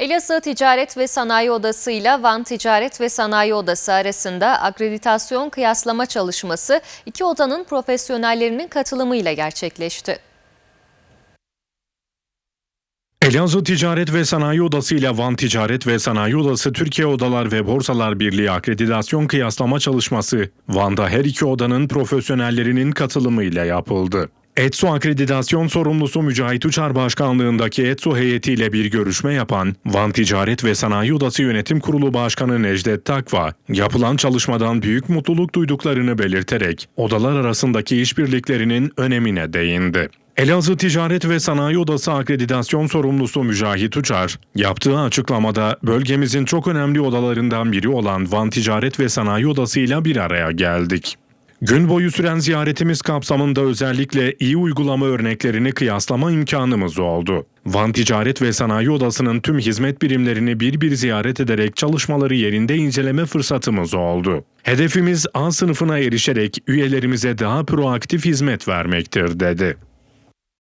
Elazığ Ticaret ve Sanayi Odası ile Van Ticaret ve Sanayi Odası arasında akreditasyon kıyaslama çalışması iki odanın profesyonellerinin katılımıyla gerçekleşti. Elazığ Ticaret ve Sanayi Odası ile Van Ticaret ve Sanayi Odası Türkiye Odalar ve Borsalar Birliği akreditasyon kıyaslama çalışması Van'da her iki odanın profesyonellerinin katılımıyla yapıldı. ETSO akreditasyon sorumlusu Mücahit Uçar başkanlığındaki ETSO heyetiyle bir görüşme yapan Van Ticaret ve Sanayi Odası Yönetim Kurulu Başkanı Necdet Takva, yapılan çalışmadan büyük mutluluk duyduklarını belirterek odalar arasındaki işbirliklerinin önemine değindi. Elazığ Ticaret ve Sanayi Odası akreditasyon sorumlusu Mücahit Uçar, yaptığı açıklamada bölgemizin çok önemli odalarından biri olan Van Ticaret ve Sanayi Odası ile bir araya geldik. Gün boyu süren ziyaretimiz kapsamında özellikle iyi uygulama örneklerini kıyaslama imkanımız oldu. Van Ticaret ve Sanayi Odası'nın tüm hizmet birimlerini bir bir ziyaret ederek çalışmaları yerinde inceleme fırsatımız oldu. Hedefimiz A sınıfına erişerek üyelerimize daha proaktif hizmet vermektir dedi.